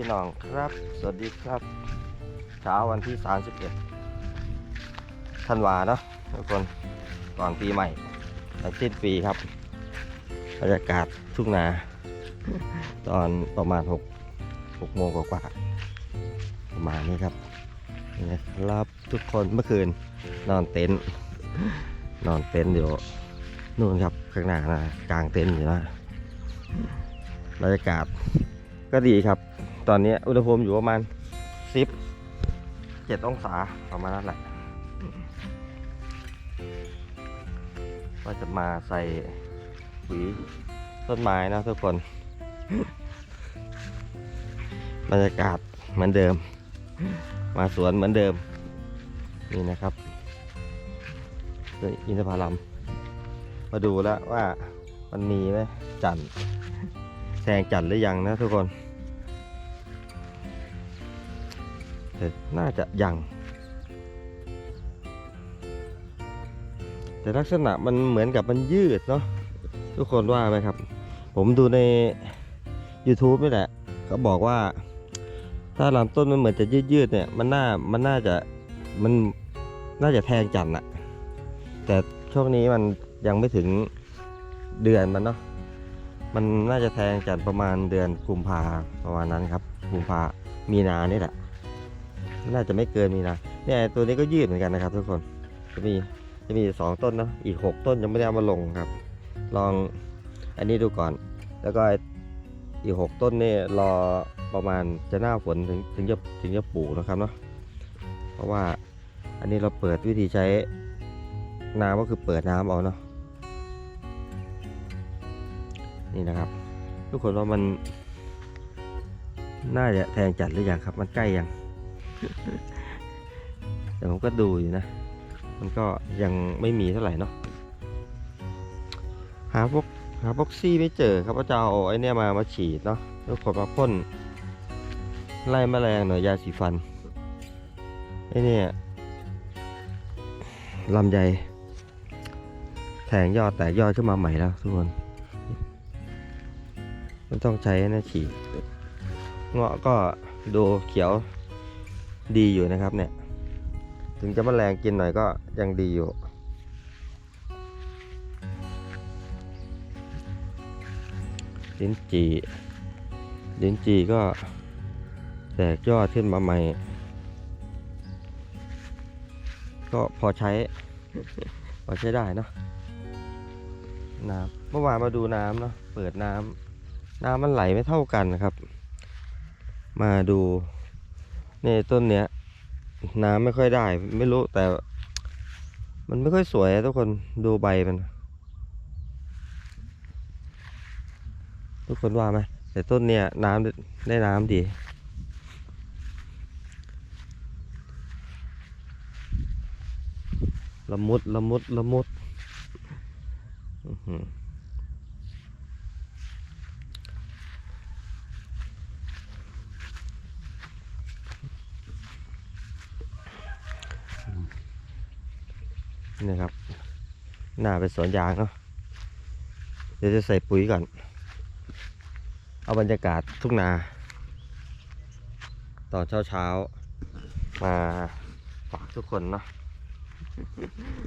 พี่น้องครับ สวัสดีครับ เช้าวันที่ 31ธันวาเนาะทุกคนก่อนปีใหม่และสิ้นปีครับบรรยากาศทุ่งนา ตอนประมาณ6 6โมงกว่าๆประมาณนี้ครับนี่ครับทุกคนเมื่อคืนนอนเต็นท์นอนเต็นท์อยู่นู่นครับข้างหน้านะกลางเต็นท์อยู่นะบรรยากาศก็ดีครับ ตอนนี้อุณหภูมิอยู่ประมาณสิบเจ็ดองศาประมาณนั้นแหละก็จะมาใส่ปุ๋ยต้นไม้นะทุกคน บรรยากาศเหมือนเดิม มาสวนเหมือนเดิม นี่นะครับอินทผลัมมาดูแล้วว่ามันมีไหมจันทร์แซงจันทร์หรือยังนะทุกคน แต่น่าจะยัง แต่ลักษณะมันเหมือนกับมันยืดเนาะทุกคนว่าไหมครับ ผมดูใน YouTube นี่แหละเขาบอกว่า ถ้าลำต้นมันเหมือนจะยืดๆเนี่ยมันน่ามันน่าจะมันน่าจะแทงจันทร์อะแต่ช่วงนี้มันยังไม่ถึงเดือนมันเนาะมันน่าจะแทงจันทร์ประมาณเดือนกุมภาประมาณนั้นครับกุมภามีนานี่แหละ น่าจะไม่เกินมีนาเนี่ยตัวนี้ก็ยืดเหมือนกันนะครับ ทุกคนจะมีจะมีสองต้นเนาะอีกหกต้นยังไม่ได้เอามาลงครับ ลองอันนี้ดูก่อน แล้วก็อีกหกต้นนี่รอประมาณจะหน้าฝนถึงถึงจะถึงจะปลูกนะครับเนาะเพราะว่าอันนี้เราเปิดวิธีใช้น้ำก็คือเปิดน้ำเอาเนาะนี่นะครับ ทุกคนว่ามันน่าจะแทงจัดหรือยังครับ มันใกล้ยัง แต่ผมก็ดูอยู่นะ มันก็ยังไม่มีเท่าไหร่เนาะหาพวกหาพวกซี่ไม่เจอครับว่าจะเอาไอ้นี่มามาฉีดเนาะแล้วขนมาพ่นไล่แมลงหน่อยยาสีฟันไอ้นี่ลำไยแทงยอดแต่ยอดขึ้นมาใหม่แล้วทุกคนมันต้องใช้นะฉีดเงาะก็ดูเขียว ดีอยู่นะครับเนี่ย ถึงจะมแมลงกินหน่อยก็ยังดีอยู่ ลิ้นจี่ลิ้นจี่ก็แตกยอดขึ้นมาใหม่ ก็พอใช้ พอใช้ได้เนาะน้ำเมื่อวานมาดูน้ำเนาะเปิดน้ำน้ำมันไหลไม่เท่ากันนะครับ มาดู นี่ต้นเนี้ยน้ำไม่ค่อยได้ ไม่รู้แต่ มันไม่ค่อยสวยทุกคนดูใบมัน ทุกคนว่าไหมแต่ต้นเนี้ยน้ำได้น้ำดีละมุดละมุดละมุดอือ นี่ครับ หน้าเป็นสวนยางเนาะเดี๋ยวจะใส่ปุ๋ยก่อน เอาบรรยากาศทุ่งนา ตอนเช้าเช้ามาฝากทุกคนเนาะ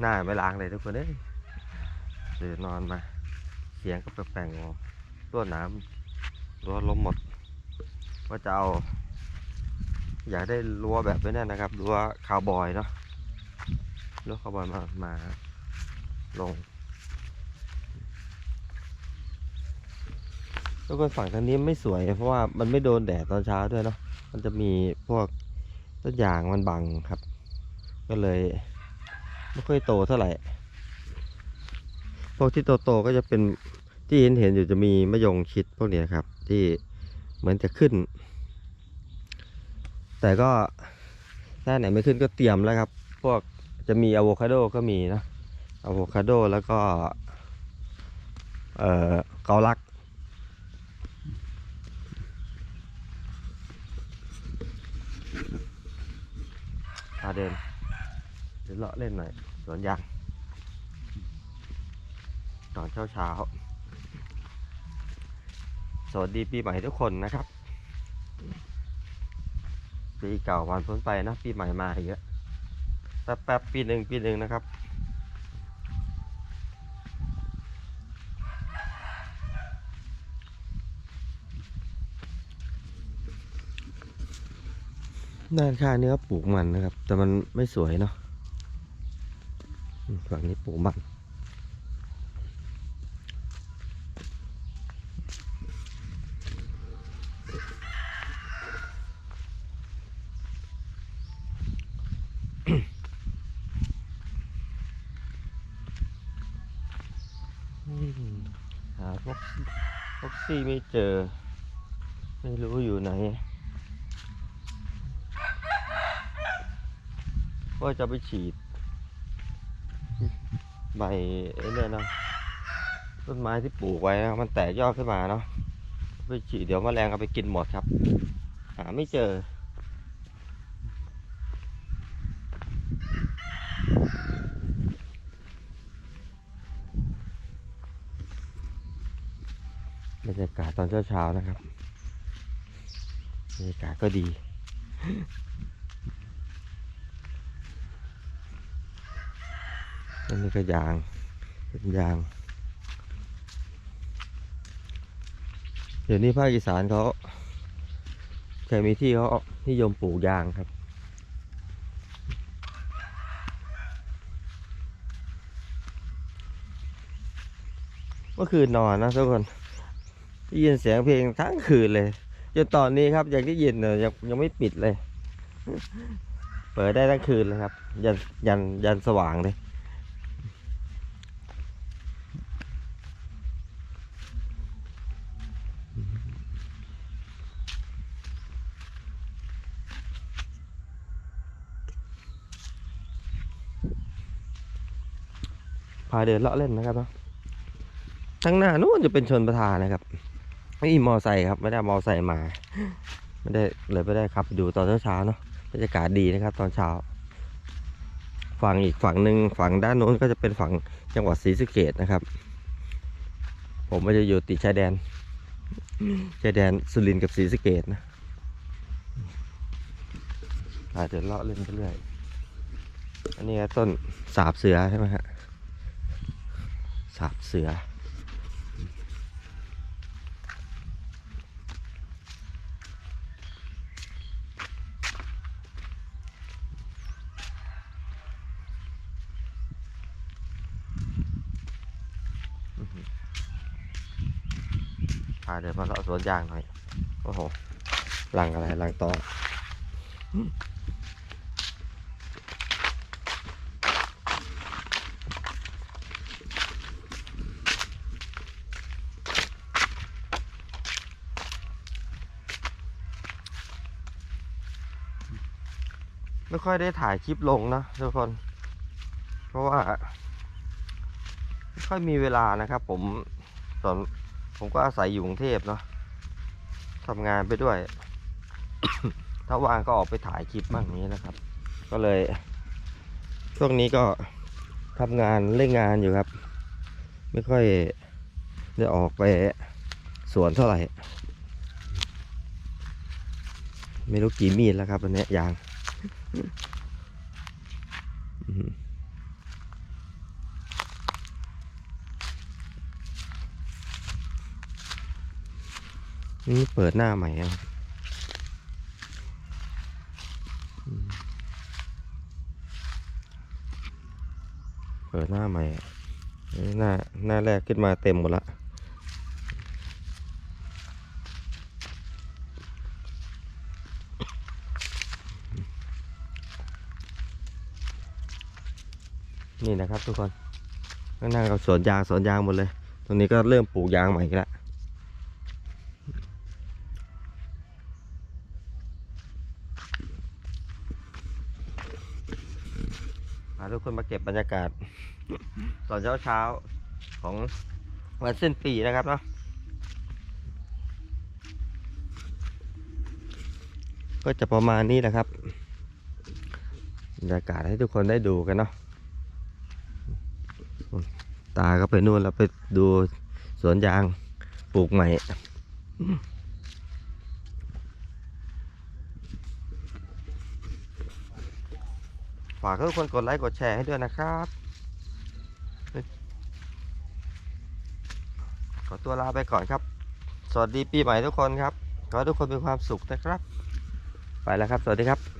หน้าไม่ล้างเลยทุกคนเอ้ยเดี๋ยวนอนมา เสียงก็แปลงๆตัวน้ำรั้วล้มหมด ว่าจะเอา อยากได้รั้วแบบนี้นะครับรั้วคาวบอยเนาะ รั้วคาวบอยมามาลง แล้วก็ฝั่งทางนี้ไม่สวย เพราะว่ามันไม่โดนแดดตอนเช้าด้วยเนาะ มันจะมีพวกต้นยางมันบังครับ ก็เลยไม่ค่อยโตเท่าไหร่ พวกที่โตๆก็จะเป็นที่เห็นเห็นอยู่จะมีมะยงชิดพวกนี้ครับ ที่เหมือนจะขึ้น แต่ก็ถ้าไหนไม่ขึ้นก็เตรียมแล้วครับ พวก จะมีอะโวคาโดก็มีนะอะโวคาโดแล้วก็ เอ่อเกาลัก พาเดินเดินเลาะเล่นหน่อยสวนยางตอนเช้าเช้าสวัสดีปีใหม่ทุกคนนะครับ ปีเก่าวันพ้นไปนะ ปีใหม่มาอีกแล้วแป๊บแป๊บปีหนึ่งปีหนึ่งนะครับ ด้านข้างนี้ก็ปลูกมันนะครับ แต่มันไม่สวยเนาะฝั่งนี้ปลูกมัน หาฟ็อกซี่ฟ็อกซี่ไม่เจอ ไม่รู้อยู่ไหน ว่าจะไปฉีด ใบไอ้เนี่ยเนาะต้นไม้ที่ปลูกไว้นะมันแตกยอดขึ้นมาเนาะไปฉีดเดี๋ยวแมลงเอาไปกินหมดครับ หาไม่เจอ บรรยากาศตอนเช้าๆนะครับบรรยากาศก็ดีนนี้ก็ยางเป็นยาง เดี๋ยวนี้ภาคอีสานเขาใครมีที่เขานิยมปลูกยางครับเมื่อคืนนอนนะทุกคน ได้ยินเสียงเพลงทั้งคืนเลยจนตอนนี้ครับยังได้ยินเลยยังยังไม่ปิดเลย เปิดได้ทั้งคืนเลยครับ ยันยันยันสว่างเลยพาเดินเลาะเล่นนะครับเนาะทั้างหน้านู้นจะเป็นชนประทานนะครับ นี่มอไซค์ครับ ไม่ได้มอไซค์มา ไม่ได้เลยไม่ได้ครับดูตอนเช้าๆเนาะบรรยากาศดีนะครับ ตอนเช้า ฝั่งอีกฝั่งหนึ่งฝั่งด้านโน้นก็จะเป็นฝั่งจังหวัดศรีสะเกดนะครับ ผมมันจะอยู่ติดชายแดนชายแดนสุรินทร์กับศรีสะเกดนะอาจจะเลาะเล่นไปเรื่อยอันนี้ต้นสาบเสือใช่ไหมฮะสาบเสือ เดินมาเลาะสวนยางหน่อย โอ้โหหลังอะไรหลังตอไม่ค่อยได้ถ่ายคลิปลงนะทุกคน เพราะว่า ไม่ค่อยมีเวลานะครับผมตอน ผมก็อาศัยอยู่กรุงเทพเนาะทำงานไปด้วย ถ้าว่างก็ออกไปถ่ายคลิปบ้างนี้นะครับ ก็เลย ช่วงนี้ก็ทำงานเล่นงานอยู่ครับ ไม่ค่อยได้ออกไปสวนเท่าไหร่ ไม่รู้กี่มีดแล้วครับวันนี้ยาง นี่เปิดหน้าใหม่เปิดหน้าใหม่นี่หน้าหน้าแรกขึ้นมาเต็มหมดละนี่นะครับทุกคนข้างหน้าก็สวนยางสวนยางหมดเลย ตรงนี้ก็เริ่มปลูกยางใหม่แล้ว พาทุ กคนมาเก็บบรรยากาศ ตอนเช้าเช้าของวันสิ้นปีนะครับเนาะก็จะประมาณนี้แหละครับบรรยากาศให้ทุกคนได้ดูกันเนาะตาก็ไปนู่นแล้วไปดูสวนยางปลูกใหม่ ฝากทุกคนกดไลค์กดแชร์ให้ด้วยนะครับ ขอตัวลาไปก่อนครับ สวัสดีปีใหม่ทุกคนครับ ขอทุกคนมีความสุขนะครับ ไปแล้วครับ สวัสดีครับ